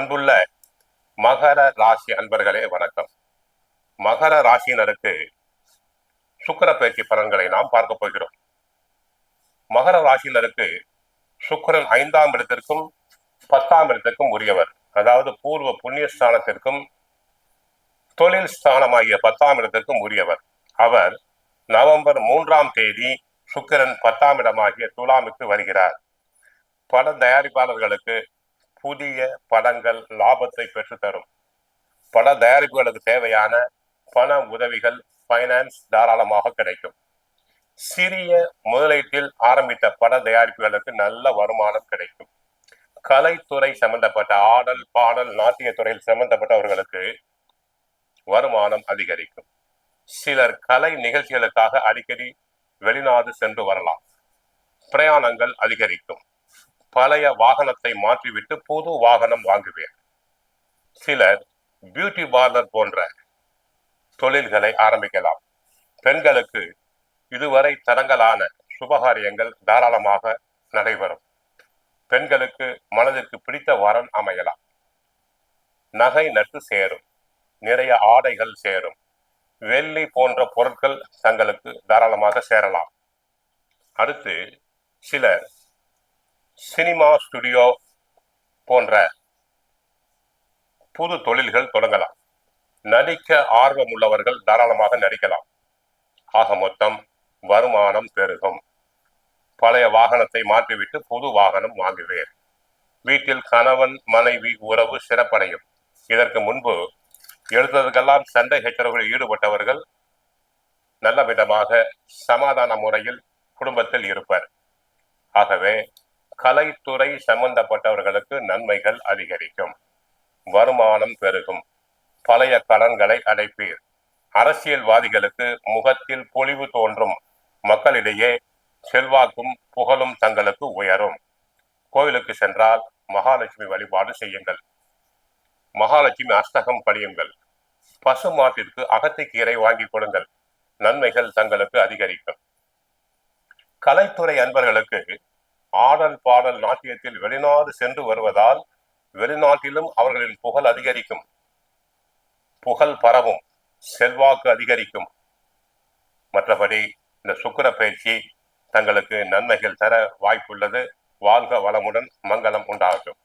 அன்புள்ள மகர ராசி அன்பர்களே வணக்கம். மகர ராசியினருக்கு சுக்கர பயிற்சி பலன்களை நாம் பார்க்க போகிறோம். மகர ராசியினருக்கு சுக்கரன் ஐந்தாம் இடத்திற்கும் பத்தாம் இடத்திற்கும் உரியவர். அதாவது பூர்வ புண்ணிய ஸ்தானத்திற்கும் தொழில் ஸ்தானமாகிய பத்தாம் இடத்திற்கும் உரியவர். அவர் நவம்பர் மூன்றாம் தேதி சுக்கிரன் பத்தாம் இடமாகிய துலாமுக்கு வருகிறார். பல தயாரிப்பாளர்களுக்கு புதிய படங்கள் லாபத்தை பெற்றுத்தரும். பட தயாரிப்புகளுக்கு தேவையான பண உதவிகள் ஃபைனான்ஸ் தாராளமாக கிடைக்கும். சிறிய முதலீட்டில் ஆரம்பித்த பட தயாரிப்புகளுக்கு நல்ல வருமானம் கிடைக்கும். கலைத்துறை சம்பந்தப்பட்ட ஆடல் பாடல் நாட்டிய துறையில் சம்பந்தப்பட்டவர்களுக்கு வருமானம் அதிகரிக்கும். சிலர் கலை நிகழ்ச்சிகளுக்காக அடிக்கடி வெளிநாடு சென்று வரலாம். பிரயாணங்கள் அதிகரிக்கும். பழைய வாகனத்தை மாற்றிவிட்டு புது வாகனம் வாங்குவேன். சிலர் பியூட்டி பார்லர் போன்ற தொழில்களை ஆரம்பிக்கலாம். பெண்களுக்கு இதுவரை தடங்கலான சுபகாரியங்கள் தாராளமாக நடைபெறும். பெண்களுக்கு மனதிற்கு பிடித்த வரன் அமையலாம். நகை நட்டு சேரும். நிறைய ஆடைகள் சேரும். வெள்ளி போன்ற பொருட்கள் தங்களுக்கு தாராளமாக சேரலாம். அடுத்து சிலர் சினிமா ஸ்டுடியோ போன்ற புது தொழில்கள் தொடங்கலாம். நடிக்க ஆர்வம் உள்ளவர்கள் தாராளமாக நடிக்கலாம். ஆக மொத்தம் வருமானம் பெருகும். பழைய வாகனத்தை மாற்றிவிட்டு புது வாகனம் வாங்குவேன். வீட்டில் கணவன் மனைவி உறவு சிறப்படையும். இதற்கு முன்பு எழுத்ததுக்கெல்லாம் சண்டை ஹெச்சரவுகளில் ஈடுபட்டவர்கள் நல்ல விதமாக சமாதான முறையில் குடும்பத்தில் இருப்பர். ஆகவே கலைத்துறை சம்பந்தப்பட்டவர்களுக்கு நன்மைகள் அதிகரிக்கும். வருமானம் பெருகும். பழைய கடன்களை அடைப்பீர். அரசியல்வாதிகளுக்கு முகத்தில் பொலிவு தோன்றும். மக்களிடையே செல்வாக்கும் புகழும் தங்களுக்கு உயரும். கோவிலுக்கு சென்றால் மகாலட்சுமி வழிபாடு செய்யுங்கள். மகாலட்சுமி அஷ்டகம் படியுங்கள். பசு மாட்டிற்கு அகத்திக்கீரை வாங்கி கொடுங்கள். நன்மைகள் தங்களுக்கு அதிகரிக்கும். கலைத்துறை அன்பர்களுக்கு ஆடல் பாடல் நாட்டியத்தில் வெளிநாடு சென்று வருவதால் வெளிநாட்டிலும் அவர்களின் புகழ் அதிகரிக்கும். புகழ் பரவும் செல்வாக்கு அதிகரிக்கும். மற்றபடி இந்த சுக்கிர பயிற்சி தங்களுக்கு நன்மைகள் தர வாய்ப்புள்ளது. வாழ்க வளமுடன் மங்களம் உண்டாகட்டும்.